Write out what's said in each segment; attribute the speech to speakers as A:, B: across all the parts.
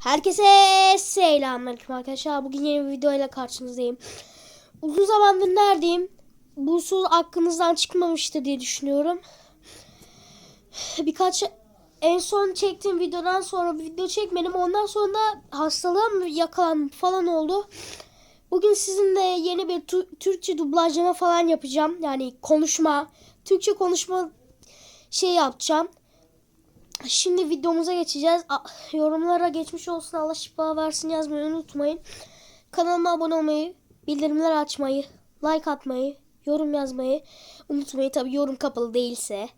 A: Herkese selamünaleyküm arkadaşlar. Bugün yeni bir videoyla karşınızdayım. Uzun zamandır neredeyim? Bu su aklınızdan çıkmamıştı diye düşünüyorum. Birkaç en son çektiğim videodan sonra bir video çekmedim. Ondan sonra da hastalığım yakalandım falan oldu. Bugün sizinle yeni bir Türkçe dublajlama falan yapacağım. Yani konuşma, Türkçe konuşma şey yapacağım. Şimdi videomuza geçeceğiz. Yorumlara geçmiş olsun Allah şifa versin yazmayı unutmayın. Kanalıma abone olmayı, bildirimler açmayı, like atmayı, yorum yazmayı unutmayın. Tabi yorum kapalı değilse.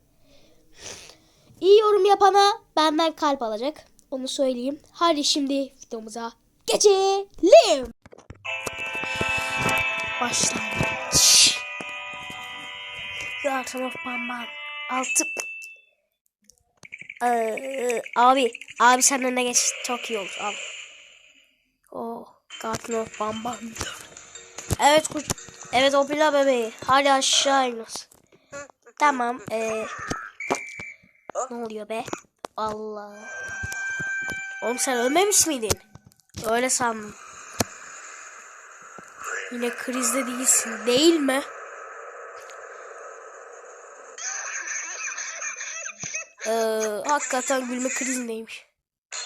A: İyi yorum yapana benden kalp alacak. Onu söyleyeyim. Hadi şimdi videomuza geçelim. Başlangıç. Yardım of bamban. Altı. Ee, abi, abi sen önüne geç. Çok iyi olur abi. Oh, Garden of Bambam. Evet kuş. Evet o pila bebeği. Hadi aşağı iniyoruz. Tamam. Ee, ne oluyor be? Allah. Oğlum sen ölmemiş miydin? Öyle sandım. Yine krizde değilsin değil mi? Ee, hakikaten gülme krizindeymiş.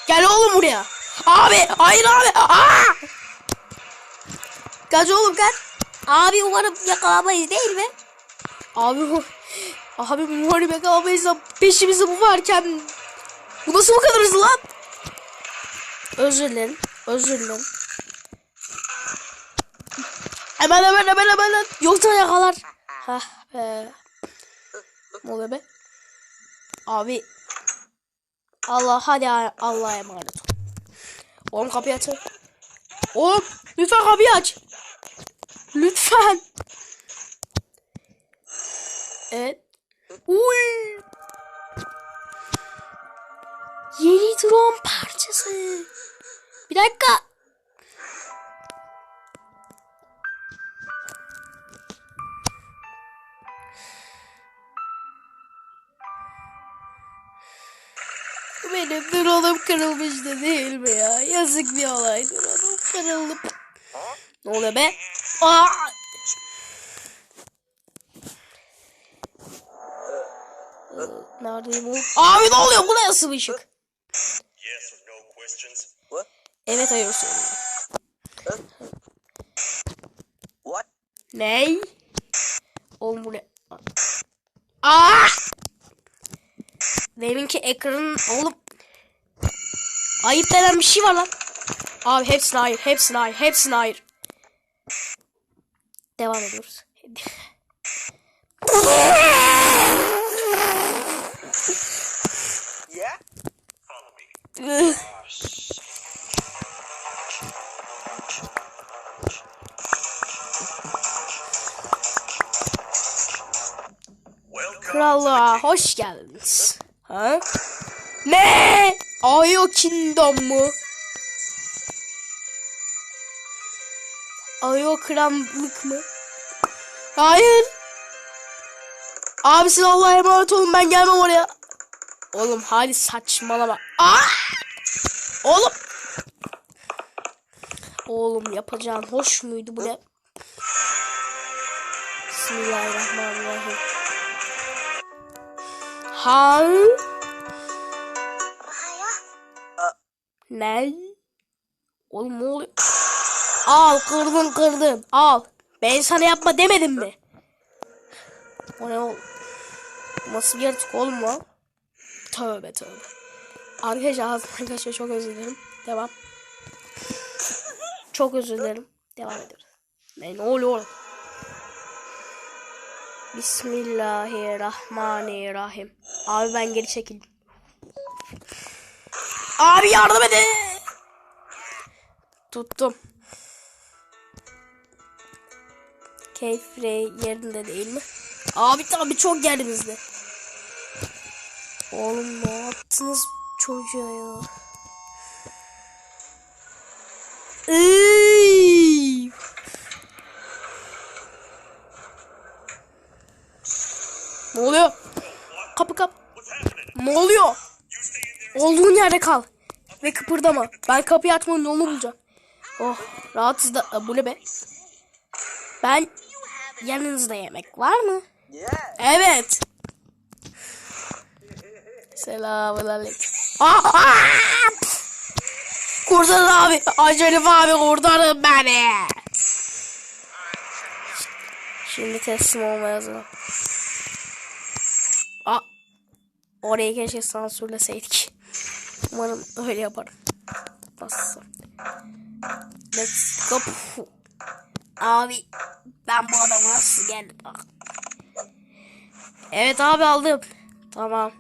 A: Gel oğlum buraya. Abi hayır abi. Aa! Kaç oğlum kaç. Abi umarım yakalamayız değil mi? Abi Abi umarım yakalamayız da peşimizde bu varken bu nasıl bu kadar hızlı lan? Özür dilerim. Özür dilerim. Hemen hemen hemen hemen. Yoksa yakalar. Hah be. Ne oluyor be? Abi. Allah hadi Allah'a emanet ol. Oğlum kapıyı aç. Oğlum lütfen kapıyı aç. Lütfen. Evet. Uy. Yeni drone parçası. Bir dakika. Benim drone'um kırılmıştı değil mi ya? Yazık bir olay. Drone'um kırıldı. Ne oluyor be? Aa! Neredeyim oğlum? Abi ne oluyor? Bu nasıl bir ışık? Evet hayır söylüyorum.
B: What?
A: Ney? Oğlum bu ne? Aa! Deminki ekranın oğlum ayıp denen bir şey var lan. Abi hepsine hayır, hepsine hayır, hepsine hayır. Devam ediyoruz. Krallığa hoş geldiniz. Ha? Ne? Ayo Kingdom mu? Ayo krallık mı? Hayır. Abi siz Allah'a emanet olun ben gelmem oraya. Oğlum hadi saçmalama. Ah! Oğlum. Oğlum yapacağın hoş muydu bu ne? Bismillahirrahmanirrahim. Ha? Ne? Oğlum ne oluyor? Al kırdın kırdın al. Ben sana yapma demedim mi? O ne oğlum? Nasıl bir yaratık oğlum o? Tövbe tövbe. Arkadaşlar arkadaşlar çok özür dilerim. Devam. Çok özür dilerim. Devam ediyoruz. Ne, ne oluyor oğlum? Bismillahirrahmanirrahim. Abi ben geri çekildim. Abi yardım edin. Tuttum. Keyfre yerinde değil mi? Abi tabi çok yerimizde. Oğlum ne yaptınız çocuğa ya? Iy! Ne oluyor? Kapı kap. Ne oluyor? Olduğun yerde kal. ve kıpırdama. Ben kapıyı açmanın yolunu bulacağım. Oh rahatız da bu ne be? Ben yanınızda yemek var mı? Evet. Selamun aleyküm. Aa! Kurtarın abi. Acelif abi kurtarın beni. Şimdi teslim olmaya hazırım. Aa, orayı keşke sansürleseydik. Umarım öyle yaparım. Nasıl? Let's go. Abi ben bu adamı nasıl geldim? Ah. Evet abi aldım. Tamam.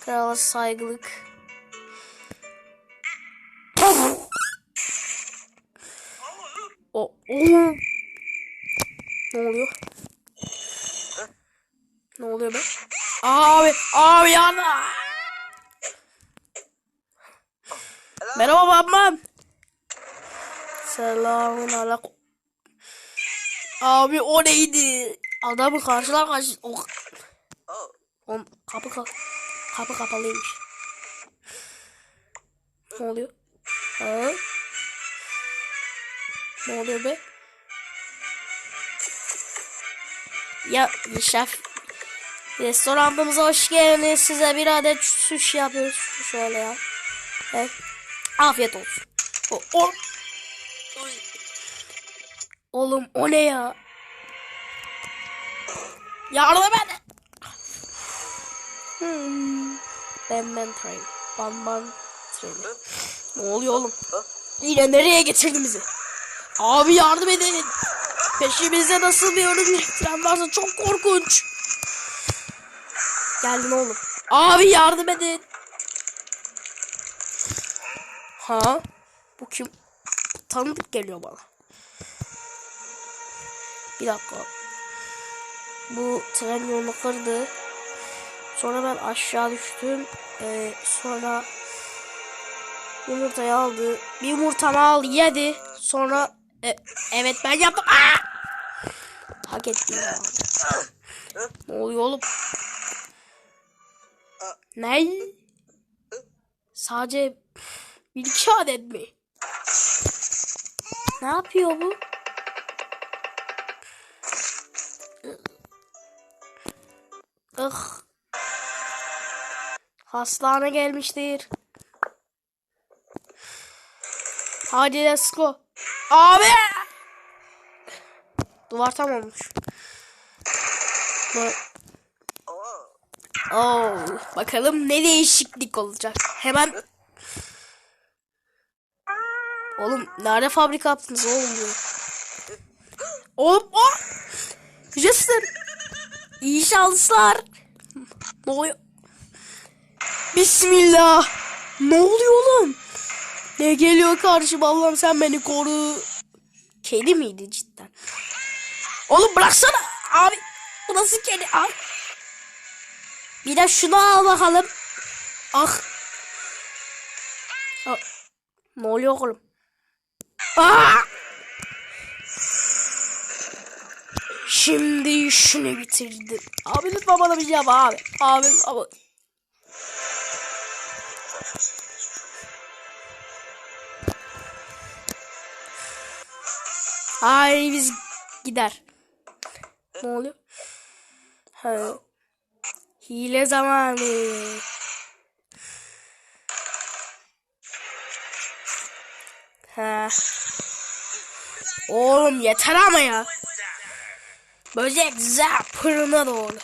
A: Krala saygılık. O, o. Ne oluyor? Ne oluyor be? Abi, abi yana. Merhaba babam. Selamun aleyküm. Abi o neydi? Adamı karşılar karşı... Oh. Oğlum kapı ka kapı kapalıymış. Ne oluyor? Ha? Ne oluyor be? Ya şef restoranımıza hoş geldiniz. Size bir adet sushi yapıyoruz. Şöyle ya. Evet. Afiyet olsun. O, o. Oy. Oğlum o ne ya? Yardım edin. Hmm. Ben ben train. Ban ban train. Ne oluyor oğlum? Yine nereye getirdin bizi? Abi yardım edin. Peşimizde nasıl bir ölüm tren varsa çok korkunç. Geldin oğlum. Abi yardım edin. Ha? Bu kim? Tanıdık geliyor bana. Bir dakika. Bu tren yolunu kırdı. Sonra ben aşağı düştüm. Ee, sonra yumurtayı aldı. Bir yumurtamı al yedi. Sonra e, evet ben yaptım. Aa! Hak ettim ya. Ne oluyor oğlum? Ne? Sadece bir iki adet mi? Ne yapıyor bu? Ih. Hastane gelmiştir. Hadi let's go. Abi! Duvar tam olmuş.
B: Oh.
A: Bakalım ne değişiklik olacak. Hemen Oğlum nerede fabrika yaptınız oğlum bu? Oğlum o Jester İyi şanslar Ne oluyor? Bismillah Ne oluyor oğlum? Ne geliyor karşıma Allah'ım sen beni koru Kedi miydi cidden? Oğlum bıraksana abi Bu nasıl kedi abi Bir de şunu al bakalım Ah Ah. Ne oluyor oğlum? Şimdi işini bitirdim. Abi lütfen bana bir yap abi. Abi abi. Hayır biz gider. Ne oluyor? Ha. Hile zamanı. Ha. Oğlum yeter ama ya. Böcek zapırına doğru.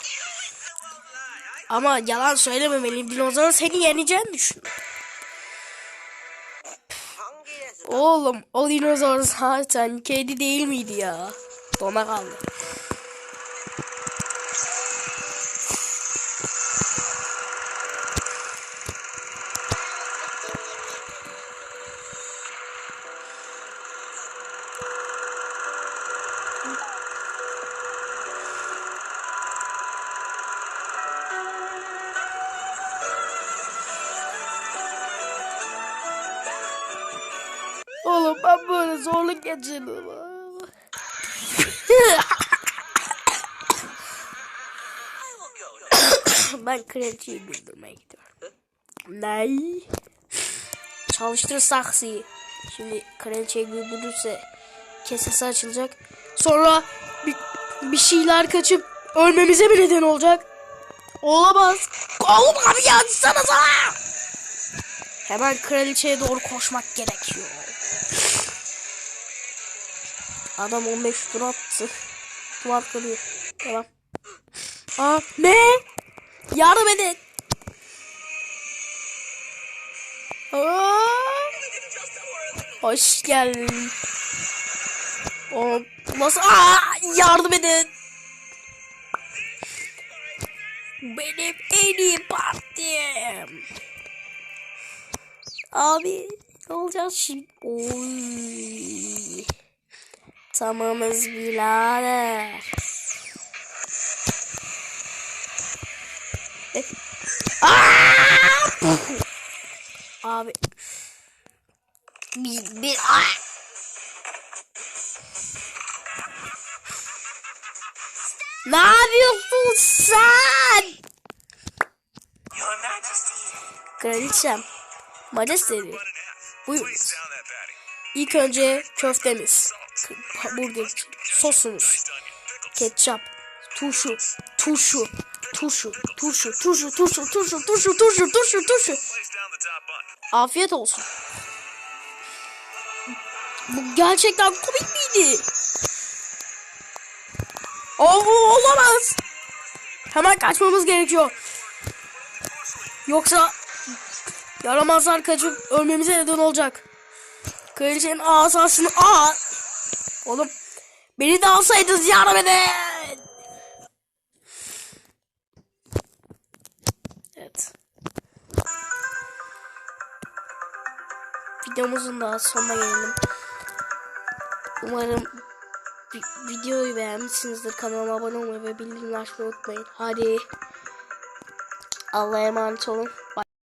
A: Ama yalan söylememeliyim. Dinozorun seni yeneceğini düşün. Oğlum o dinozor zaten kedi değil miydi ya? Dona kaldı. Zorluk geçirdim. ben kraliçeyi güldürmeye gidiyorum. Ne? Çalıştır saksıyı. Şimdi kraliçeyi güldürürse kesesi açılacak. Sonra bir, bir şeyler kaçıp ölmemize mi neden olacak? Olamaz. Oğlum kapıyı açsanıza. Hemen kraliçeye doğru koşmak gerekiyor. Adam 15 tur attı. Duvar kırıyor. Tamam. Aa ne? Yardım edin. Aa, hoş geldin. O nasıl? Aa, yardım edin. Benim en iyi partim. Abi ne olacak şimdi? Oy. Tamamız birader. Abi. Bir, bir, ah! Ne yapıyorsun sen? Kraliçem. Majesteli. Buyur. İlk önce köftemiz. K- Burger. Sosumuz. Ketçap. Turşu. Turşu. Turşu. Turşu. Turşu. Turşu. Turşu. Turşu. Turşu. Turşu. Turşu. Afiyet olsun. Bu gerçekten komik miydi? Bu olamaz. Hemen kaçmamız gerekiyor. Yoksa yaramazlar kaçıp ölmemize neden olacak. Kraliçenin asasını aa. Oğlum beni de alsaydınız yardım edin. Evet. videomuzun da sonuna gelelim. Umarım vi- videoyu beğenmişsinizdir. Kanalıma abone olmayı ve bildirimleri açmayı unutmayın. Hadi. Allah'a emanet olun. Bye.